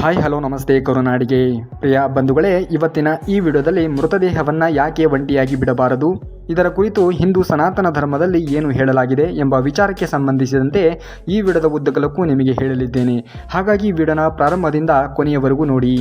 Hi hello ನಮಸ್ತೆ ಕರುನಾಡಿಗೆ ಪ್ರಿಯ ಬಂಧುಗಳೇ ಇವತ್ತಿನ ಈ ವಿಡಿಯೋದಲ್ಲಿ ಮೃತದೇಹವನ್ನು ಯಾಕೆ ಒಂಟಿಯಾಗಿ ಬಿಡಬಾರದು? ಇದರ ಕುರಿತು ಹಿಂದೂ ಸನಾತನ ಧರ್ಮದಲ್ಲಿ ಏನು ಹೇಳಲಾಗಿದೆ ಎಂಬ ವಿಚಾರಕ್ಕೆ ಸಂಬಂಧಿಸಿದಂತೆ ಈ ವಿಡದ ಉದ್ದಗಲಕ್ಕೂ ನಿಮಗೆ ಹೇಳಲಿದ್ದೇನೆ. ಹಾಗಾಗಿ ವಿಡನ ಪ್ರಾರಂಭದಿಂದ ಕೊನೆಯವರೆಗೂ ನೋಡಿ.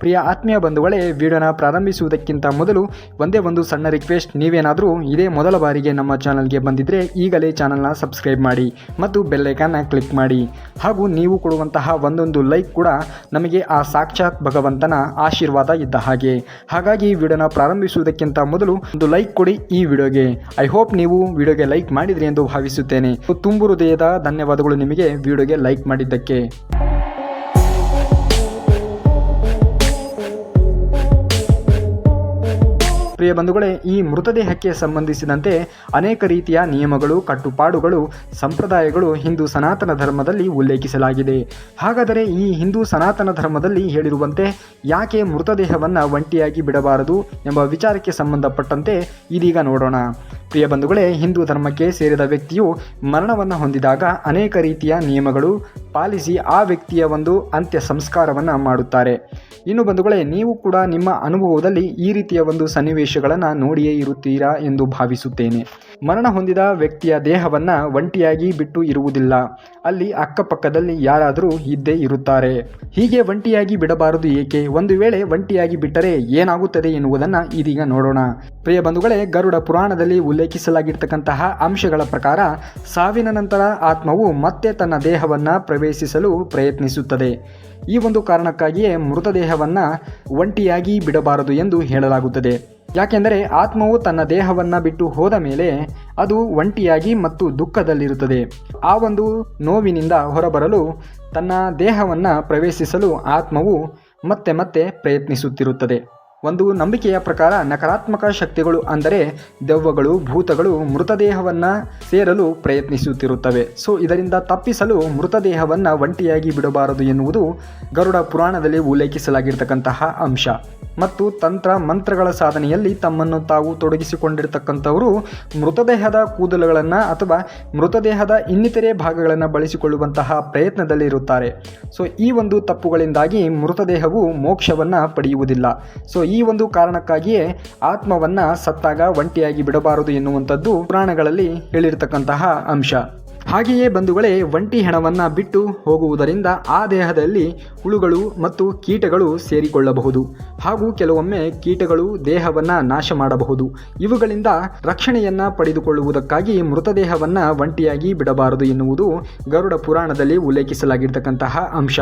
ಪ್ರಿಯ ಆತ್ಮೀಯ ಬಂಧುಗಳೇ, ವಿಡನ ಪ್ರಾರಂಭಿಸುವುದಕ್ಕಿಂತ ಮೊದಲು ಒಂದೇ ಒಂದು ಸಣ್ಣ ರಿಕ್ವೆಸ್ಟ್ ನೀವೇನಾದರೂ ಇದೇ ಮೊದಲ ಬಾರಿಗೆ ನಮ್ಮ ಚಾನಲ್ಗೆ ಬಂದಿದ್ದರೆ ಈಗಲೇ ಚಾನಲ್ನ ಸಬ್ಸ್ಕ್ರೈಬ್ ಮಾಡಿ ಮತ್ತು ಬೆಲ್ಲೈಕನ್ನ ಕ್ಲಿಕ್ ಮಾಡಿ. ಹಾಗೂ ನೀವು ಕೊಡುವಂತಹ ಒಂದೊಂದು ಲೈಕ್ ಕೂಡ ನಮಗೆ ಆ ಸಾಕ್ಷಾತ್ ಭಗವಂತನ ಆಶೀರ್ವಾದ ಇದ್ದ ಹಾಗೆ. ಹಾಗಾಗಿ ವಿಡನ ಪ್ರಾರಂಭಿಸುವುದಕ್ಕಿಂತ ಮೊದಲು ಒಂದು ಲೈಕ್ ಕೊಡಿ, ಈ ವಿಡಿಯೋಗೆ. ಐ ಹೋಪ್ ನೀವು ವಿಡಿಯೋಗೆ ಲೈಕ್ ಮಾಡಿದ್ರಿ ಎಂದು ಭಾವಿಸುತ್ತೇನೆ. ತುಂಬು ಹೃದಯದ ಧನ್ಯವಾದಗಳು ನಿಮಗೆ ವಿಡಿಯೋಗೆ ಲೈಕ್ ಮಾಡಿದ್ದಕ್ಕೆ. ಪ್ರಿಯ ಬಂಧುಗಳೇ, ಈ ಮೃತದೇಹಕ್ಕೆ ಸಂಬಂಧಿಸಿದಂತೆ ಅನೇಕ ರೀತಿಯ ನಿಯಮಗಳು, ಕಟ್ಟುಪಾಡುಗಳು, ಸಂಪ್ರದಾಯಗಳು ಹಿಂದೂ ಸನಾತನ ಧರ್ಮದಲ್ಲಿ ಉಲ್ಲೇಖಿಸಲಾಗಿದೆ. ಹಾಗಾದರೆ ಈ ಹಿಂದೂ ಸನಾತನ ಧರ್ಮದಲ್ಲಿ ಹೇಳಿರುವಂತೆ ಯಾಕೆ ಮೃತದೇಹವನ್ನು ಒಂಟಿಯಾಗಿ ಬಿಡಬಾರದು ಎಂಬ ವಿಚಾರಕ್ಕೆ ಸಂಬಂಧಪಟ್ಟಂತೆ ಇದೀಗ ನೋಡೋಣ. ಪ್ರಿಯ ಬಂಧುಗಳೇ, ಹಿಂದೂ ಧರ್ಮಕ್ಕೆ ಸೇರಿದ ವ್ಯಕ್ತಿಯು ಮರಣವನ್ನು ಹೊಂದಿದಾಗ ಅನೇಕ ರೀತಿಯ ನಿಯಮಗಳು ಪಾಲಿಸಿ ಆ ವ್ಯಕ್ತಿಯ ಒಂದು ಅಂತ್ಯ ಸಂಸ್ಕಾರವನ್ನು ಮಾಡುತ್ತಾರೆ. ಇನ್ನು ಬಂಧುಗಳೇ, ನೀವು ಕೂಡ ನಿಮ್ಮ ಅನುಭವದಲ್ಲಿ ಈ ರೀತಿಯ ಒಂದು ಸನ್ನಿವೇಶಗಳನ್ನು ನೋಡಿಯೇ ಇರುತ್ತೀರಾ ಎಂದು ಭಾವಿಸುತ್ತೇನೆ. ಮರಣ ಹೊಂದಿದ ವ್ಯಕ್ತಿಯ ದೇಹವನ್ನು ಒಂಟಿಯಾಗಿ ಬಿಟ್ಟು ಇರುವುದಿಲ್ಲ. ಅಲ್ಲಿ ಅಕ್ಕಪಕ್ಕದಲ್ಲಿ ಯಾರಾದರೂ ಇದ್ದೇ ಇರುತ್ತಾರೆ. ಹೀಗೆ ಒಂಟಿಯಾಗಿ ಬಿಡಬಾರದು ಏಕೆ? ಒಂದು ವೇಳೆ ಒಂಟಿಯಾಗಿ ಬಿಟ್ಟರೆ ಏನಾಗುತ್ತದೆ ಎನ್ನುವುದನ್ನು ಇದೀಗ ನೋಡೋಣ. ಪ್ರಿಯ ಬಂಧುಗಳೇ, ಗರುಡ ಪುರಾಣದಲ್ಲಿ ಉಲ್ಲೇಖಿಸಲಾಗಿರ್ತಕ್ಕಂತಹ ಅಂಶಗಳ ಪ್ರಕಾರ ಸಾವಿನ ನಂತರ ಆತ್ಮವು ಮತ್ತೆ ತನ್ನ ದೇಹವನ್ನು ಪ್ರವೇಶಿಸಲು ಪ್ರಯತ್ನಿಸುತ್ತದೆ. ಈ ಒಂದು ಕಾರಣಕ್ಕಾಗಿಯೇ ಮೃತದೇಹವನ್ನು ಒಂಟಿಯಾಗಿ ಬಿಡಬಾರದು ಎಂದು ಹೇಳಲಾಗುತ್ತದೆ. ಯಾಕೆಂದರೆ ಆತ್ಮವು ತನ್ನ ದೇಹವನ್ನು ಬಿಟ್ಟು ಹೋದ ಮೇಲೆ ಅದು ಒಂಟಿಯಾಗಿ ಮತ್ತು ದುಃಖದಲ್ಲಿರುತ್ತದೆ. ಆ ಒಂದು ನೋವಿನಿಂದ ಹೊರಬರಲು ತನ್ನ ದೇಹವನ್ನು ಪ್ರವೇಶಿಸಲು ಆತ್ಮವು ಮತ್ತೆ ಮತ್ತೆ ಪ್ರಯತ್ನಿಸುತ್ತಿರುತ್ತದೆ. ಒಂದು ನಂಬಿಕೆಯ ಪ್ರಕಾರ ನಕಾರಾತ್ಮಕ ಶಕ್ತಿಗಳು ಅಂದರೆ ದೆವ್ವಗಳು, ಭೂತಗಳು ಮೃತದೇಹವನ್ನು ಸೇರಲು ಪ್ರಯತ್ನಿಸುತ್ತಿರುತ್ತವೆ. ಸೊ, ಇದರಿಂದ ತಪ್ಪಿಸಲು ಮೃತದೇಹವನ್ನು ಒಂಟಿಯಾಗಿ ಬಿಡಬಾರದು ಎನ್ನುವುದು ಗರುಡ ಪುರಾಣದಲ್ಲಿ ಉಲ್ಲೇಖಿಸಲಾಗಿರ್ತಕ್ಕಂತಹ ಅಂಶ. ಮತ್ತು ತಂತ್ರ ಮಂತ್ರಗಳ ಸಾಧನೆಯಲ್ಲಿ ತಮ್ಮನ್ನು ತಾವು ತೊಡಗಿಸಿಕೊಂಡಿರ್ತಕ್ಕಂಥವರು ಮೃತದೇಹದ ಕೂದಲುಗಳನ್ನು ಅಥವಾ ಮೃತದೇಹದ ಇನ್ನಿತರೆ ಭಾಗಗಳನ್ನು ಬಳಸಿಕೊಳ್ಳುವಂತಹ ಪ್ರಯತ್ನದಲ್ಲಿರುತ್ತಾರೆ ಸೊ, ಈ ಒಂದು ತಪ್ಪುಗಳಿಂದಾಗಿ ಮೃತದೇಹವು ಮೋಕ್ಷವನ್ನು ಪಡೆಯುವುದಿಲ್ಲ. ಸೊ ಈ ಒಂದು ಕಾರಣಕ್ಕಾಗಿಯೇ ಆತ್ಮವನ್ನ ಸತ್ತಾಗ ಒಂಟಿಯಾಗಿ ಬಿಡಬಾರದು ಎನ್ನುವಂಥದ್ದು ಪುರಾಣಗಳಲ್ಲಿ ಹೇಳಿರ್ತಕ್ಕಂತಹ ಅಂಶ. ಹಾಗೆಯೇ ಬಂಧುಗಳೇ, ಒಂಟಿ ಹೆಣವನ್ನು ಬಿಟ್ಟು ಹೋಗುವುದರಿಂದ ಆ ದೇಹದಲ್ಲಿ ಹುಳುಗಳು ಮತ್ತು ಕೀಟಗಳು ಸೇರಿಕೊಳ್ಳಬಹುದು. ಹಾಗೂ ಕೆಲವೊಮ್ಮೆ ಕೀಟಗಳು ದೇಹವನ್ನು ನಾಶ ಮಾಡಬಹುದು. ಇವುಗಳಿಂದ ರಕ್ಷಣೆಯನ್ನು ಪಡೆದುಕೊಳ್ಳುವುದಕ್ಕಾಗಿ ಮೃತದೇಹವನ್ನು ಒಂಟಿಯಾಗಿ ಬಿಡಬಾರದು ಎನ್ನುವುದು ಗರುಡ ಪುರಾಣದಲ್ಲಿ ಉಲ್ಲೇಖಿಸಲಾಗಿರ್ತಕ್ಕಂತಹ ಅಂಶ.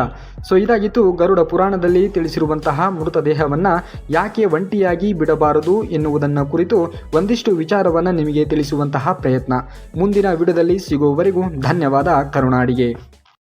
ಸೊ, ಇದಾಗಿತ್ತು ಗರುಡ ಪುರಾಣದಲ್ಲಿ ತಿಳಿಸಿರುವಂತಹ ಮೃತದೇಹವನ್ನು ಯಾಕೆ ಒಂಟಿಯಾಗಿ ಬಿಡಬಾರದು ಎನ್ನುವುದನ್ನು ಕುರಿತು ಒಂದಿಷ್ಟು ವಿಚಾರವನ್ನು ನಿಮಗೆ ತಿಳಿಸುವಂತಹ ಪ್ರಯತ್ನ. ಮುಂದಿನ ವಿಡದಲ್ಲಿ ಸಿಗುವವರೆಗೂ ಧನ್ಯವಾದ ಕರುನಾಡಿಗೆ